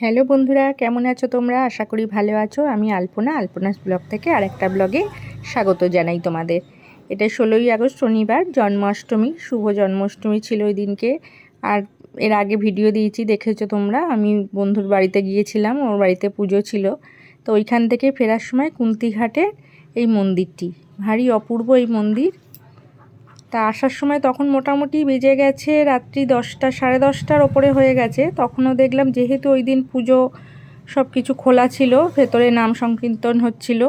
Hello বন্ধুরা, কেমন আছো তোমরা? আশা করি ভালো আছো। আমি আলপনা, আলপনাস ব্লগ থেকে আরেকটা ব্লগে স্বাগত জানাই তোমাদের। এটা ষোলোই আগস্ট শনিবার, জন্মাষ্টমী, শুভ জন্মাষ্টমী ছিল ওই দিনকে। আর এর আগে ভিডিও দিয়েছি, দেখেছ তোমরা? আমি বন্ধুর বাড়িতে গিয়েছিলাম, ওর বাড়িতে পুজো ছিল। তো ওইখান থেকে ফেরার সময় কুন্তিঘাটে এই মন্দিরটি, ভারী অপূর্ব এই মন্দির। তা আসার সময় তখন মোটামুটি বেজে গেছে রাত্রি দশটা, সাড়ে দশটার ওপরে হয়ে গেছে। তখনও দেখলাম যেহেতু ওই দিন পুজো সব কিছু খোলা ছিল, ভেতরে নাম সংকীর্তন হচ্ছিল,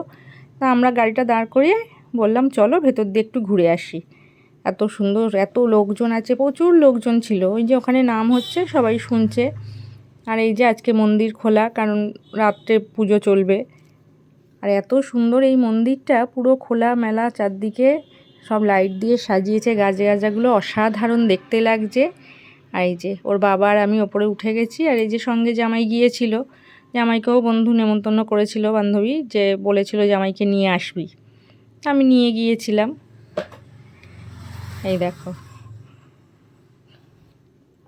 তা আমরা গাড়িটা দাঁড় করিয়ে বললাম, চলো ভেতর দিয়ে একটু ঘুরে আসি। এত সুন্দর, এত লোকজন আছে, প্রচুর লোকজন ছিল। ওই যে ওখানে নাম হচ্ছে, সবাই শুনছে। আর এই যে আজকে মন্দির খোলা, কারণ রাত্রে পুজো চলবে। আর এত সুন্দর এই মন্দিরটা, পুরো খোলা মেলা চারদিকে। সব লাইট দিয়ে সাজিয়েছে গাছে গাছাগুলো অসাধারণ দেখতে লাগছে। আর এই যে ওর বাবা আর আমি ওপরে উঠে গেছি আর এই যে সঙ্গে জামাই গিয়েছিল, জামাইকেও বন্ধু নেমন্তন্ন করেছিল বান্ধবী যে বলেছিল জামাইকে নিয়ে আসবি। আমি নিয়ে গিয়েছিলাম। এই দেখো।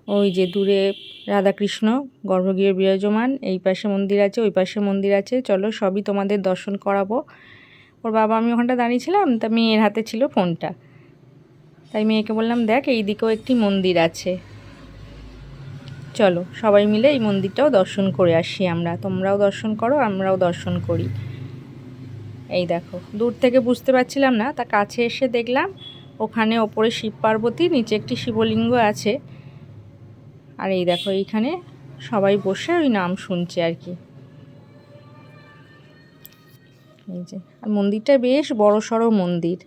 ওই যে দূরে রাধাকৃষ্ণ, গর্ভগৃহে বিরাজমান, এই পাশে মন্দির আছে, ওই পাশে মন্দির আছে। চলো সবই তোমাদের দর্শন করাবো। ওর বাবা, আমি ওখানটা দাঁড়িয়েছিলাম, তা মেয়ের হাতে ছিল ফোনটা। তাই মেয়েকে বললাম, দেখ এই দিকেও একটি মন্দির আছে। চলো, সবাই মিলে এই মন্দিরটাও দর্শন করে আসি আমরা। তোমরাও দর্শন করো, আমরাও দর্শন করি। এই দেখো, দূর থেকে বুঝতে পারছিলাম না, তা কাছে এসে দেখলাম, ওখানে ওপরে শিব পার্বতী, নিচে একটি শিবলিঙ্গ আছে। আর এই দেখো, এইখানে সবাই বসে ওই নাম শুনছে আর কি। এই যে, আর মন্দিরটা বেশ বড় সড়ো মন্দির।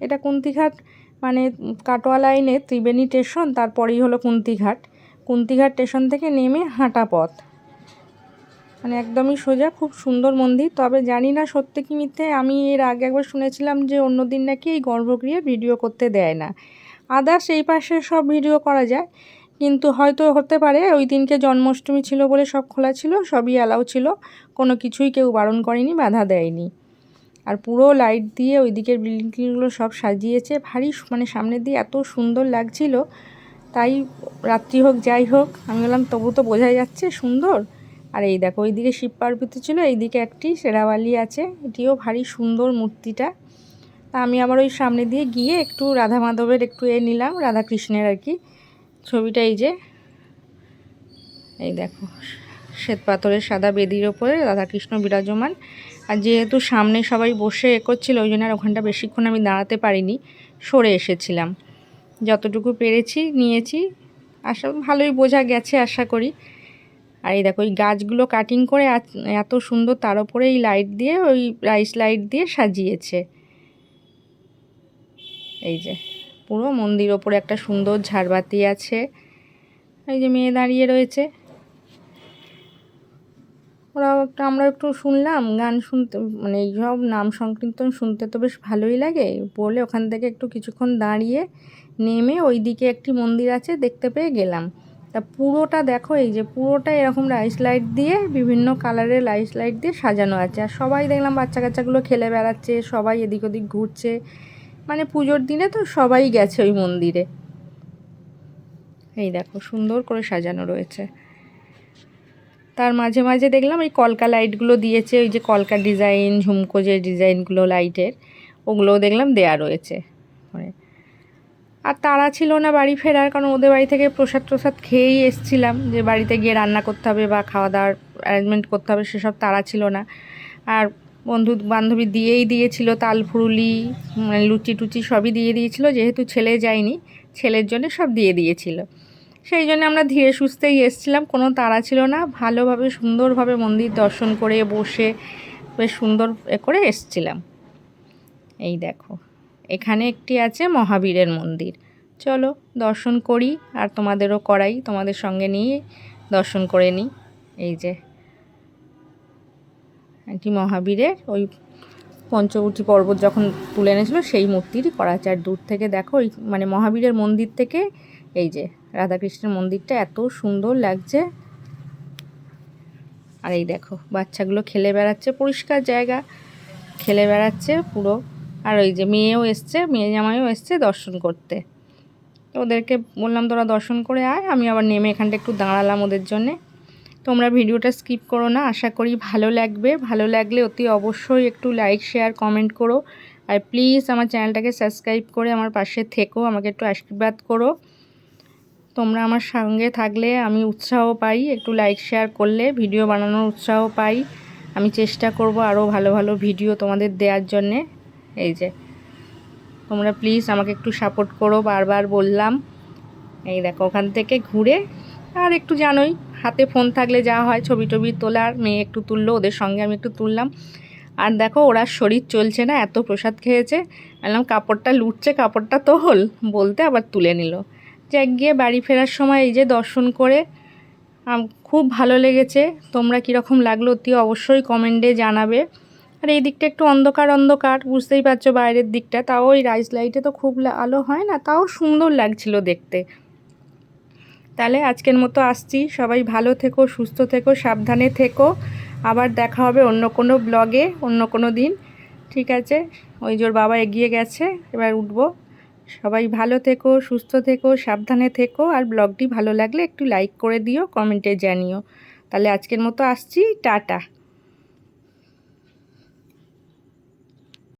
এটা কুন্তিঘাট মানে কাটোয়া লাইনে ত্রিবেণী স্টেশন, তারপরেই হলো কুন্তিঘাট। কুন্তিঘাট স্টেশন থেকে নেমে হাঁটা পথ। মানে একদমই সোজা, খুব সুন্দর মন্দির। তবে জানি না সত্যি কি মিথ্যে, আমি এর আগে একবার শুনেছিলাম যে অন্য দিন নাকি এই গর্ভগৃহে ভিডিও করতে দেয় না। আদার্স এই পাশে সব ভিডিও করা যায়। কিন্তু হয়তো হতে পারে ওই দিনকে জন্মাষ্টমী ছিল বলে সব খোলা ছিল, সবই অ্যালাউ ছিল। কোনো কিছুই কেউ বারণ করেনি, বাধা দেয়নি। আর পুরো লাইট দিয়ে ওই দিকের বিল্ডিংগুলো সব সাজিয়েছে। ভারী মানে সামনে দিয়ে এত সুন্দর লাগছিল। তাই রাত্রি হোক, যাই হোক, আমি বললাম, তবু তো বোঝাই যাচ্ছে, সুন্দর। আর এই দেখো ওইদিকে শিব পার্বতী ছিল এইদিকে একটি সেরাওয়ালি আছে। এটিও ভারী সুন্দর মূর্তিটা। তা আমি আবার ওই সামনে দিয়ে গিয়ে একটু রাধা মাধবের একটু এ নিলাম রাধা কৃষ্ণের আর কি। ছবিটা এই যে। এই দেখো, শ্বেত পাথরের সাদা বেদির ওপরে রাধাকৃষ্ণ বিরাজমান। আর যেহেতু সামনে সবাই বসে এ করছিল, ওই জন্য আর ওখানটা বেশিক্ষণ আমি দাঁড়াতে পারিনি, সরে এসেছিলাম। যতটুকু পেরেছি, নিয়েছি। আশা, ভালোই বোঝা গেছে, আশা করি। আর এই দেখো, ওই গাছগুলো কাটিং করে এত সুন্দর তার উপরে এই লাইট দিয়ে, ওই রাইস লাইট দিয়ে সাজিয়েছে। এই যে। পুরো মন্দির ওপরে একটা সুন্দর ঝাড়বাতি আছে। এই যে মেয়ে দাঁড়িয়ে রয়েছে। ওরা একটা আমরা একটু শুনলাম, গান শুনতে মানে এইসব নাম সংকীর্তন শুনতে তো বেশ ভালোই লাগে। বলে ওখান থেকে একটু কিছুক্ষণ দাঁড়িয়ে নেমে ওই দিকে একটি মন্দির আছে, দেখতে পেয়ে গেলাম। তা পুরোটা দেখো, এই যে পুরোটা এরকম রাইস লাইট দিয়ে, বিভিন্ন কালারের লাইস লাইট দিয়ে সাজানো আছে। আর সবাই দেখলাম বাচ্চা কাচ্চাগুলো খেলে বেড়াচ্ছে, সবাই এদিক ওদিক ঘুরছে। মানে পুজোর দিনে তো সবাই গেছে ওই মন্দিরে। এই দেখো, সুন্দর করে সাজানো রয়েছে। তার মাঝে মাঝে দেখলাম এই কলকা লাইটগুলো দিয়েছে, ওই যে কলকা ডিজাইন, ঝুমকো যে ডিজাইনগুলো লাইটের, ওগুলোও দেখলাম দেয়া রয়েছে। মানে আর তারা ছিল না বাড়ি ফেরার, কারণ ওদের বাড়ি থেকে প্রসাদ প্রসাদ খেয়েই এসছিলাম, যে বাড়িতে গিয়ে রান্না করতে হবে বা খাওয়া দাওয়ার অ্যারেঞ্জমেন্ট করতে হবে, সেসব তারা ছিল না। আর বন্ধু বান্ধবী দিয়েই দিয়েছিল তাল ফুরুলি লুচি টুচি সবই দিয়ে দিয়েছিল, যেহেতু ছেলে যায়নি, ছেলের জন্য সব দিয়ে দিয়েছিল। সেই জন্য আমরা ধীরে সুস্থেই এসেছিলাম, কোনো তাড়া ছিল না, ভালোভাবে, সুন্দরভাবে মন্দির দর্শন করে বসে বেশ সুন্দর করে এসছিলাম। এই দেখো, এখানে একটি আছে মহাবীরের মন্দির। চলো দর্শন করি, আর তোমাদেরও করাই, তোমাদের সঙ্গে নিয়ে দর্শন করে নিই। এই যে একটি মহাবীরের ওই পঞ্চবটী পর্বত যখন তুলে এনেছিল, সেই মূর্তিরই করা আর দূর থেকে দেখো, ওই মানে মহাবীরের মন্দির থেকে, এই যে রাধাকৃষ্ণের মন্দিরটা এত সুন্দর লাগছে। আর এই দেখো, বাচ্চাগুলো খেলে বেড়াচ্ছে, পরিষ্কার জায়গা, খেলে বেড়াচ্ছে পুরো। আর ওই যে মেয়েও এসছে, মেয়ে জামাইও এসছে দর্শন করতে। ওদেরকে বললাম, তোরা দর্শন করে আয়, আমি আবার নেমে এখানটা একটু দাঁড়ালাম ওদের জন্যে। তোমরা ভিডিওটা স্কিপ করো না, আশা করি ভালো লাগবে। ভালো লাগলে অতি অবশ্যই একটু লাইক, শেয়ার, কমেন্ট করো। আর প্লিজ আমার চ্যানেলটাকে সাবস্ক্রাইব করে আমার পাশে থেকো, আমাকে একটু আশীর্বাদ করো। তোমরা আমার সঙ্গে থাকলে আমি উৎসাহ পাই, একটু লাইক, শেয়ার করলে ভিডিও বানানোর উৎসাহ পাই। আমি চেষ্টা করব আরও ভালো ভালো ভিডিও তোমাদের দেওয়ার জন্যে। এই যে, তোমরা প্লিজ আমাকে একটু সাপোর্ট করো, বারবার বললাম। এই দেখো, ওখান থেকে ঘুরে আর একটু জানোই, হাতে ফোন থাকলে যা হয়, ছবি টবি তোলার, মেয়ে একটু তুললো, ওদের সঙ্গে আমি একটু তুললাম। আর দেখো, ওরা শরীর চলছে না, এত প্রসাদ খেয়েছে। বললাম, কাপড়টা লুটছে, কাপড়টা তো হল বলতে আবার তুলে নিল। যাক, গিয়ে বাড়ি ফেরার সময় এই যে দর্শন করে খুব ভালো লেগেছে। তোমরা কীরকম লাগল অতি অবশ্যই কমেন্টে জানাবে। আর এই দিকটা একটু অন্ধকার অন্ধকার, বুঝতেই পারছ বাইরের দিকটা। তাও ওই রাইস লাইটে তো খুব আলো হয় না, তাও সুন্দর লাগছিল দেখতে। তাহলে আজকের মতো আসছি। সবাই ভালো থেকো, সুস্থ থেকো, সাবধানে থেকো। আবার দেখা হবে অন্য কোনো ব্লগে অন্য কোনো দিন। ঠিক আছে? ওই জোর বাবা এগিয়ে গেছে, এবার উঠব। সবাই ভালো থেকো, সুস্থ থেকো, সাবধানে থেকো। আর ব্লগটি ভালো লাগলে একটু লাইক করে দিও কমেন্টে জানিও। তাহলে আজকের মতো আসছি। টাটা।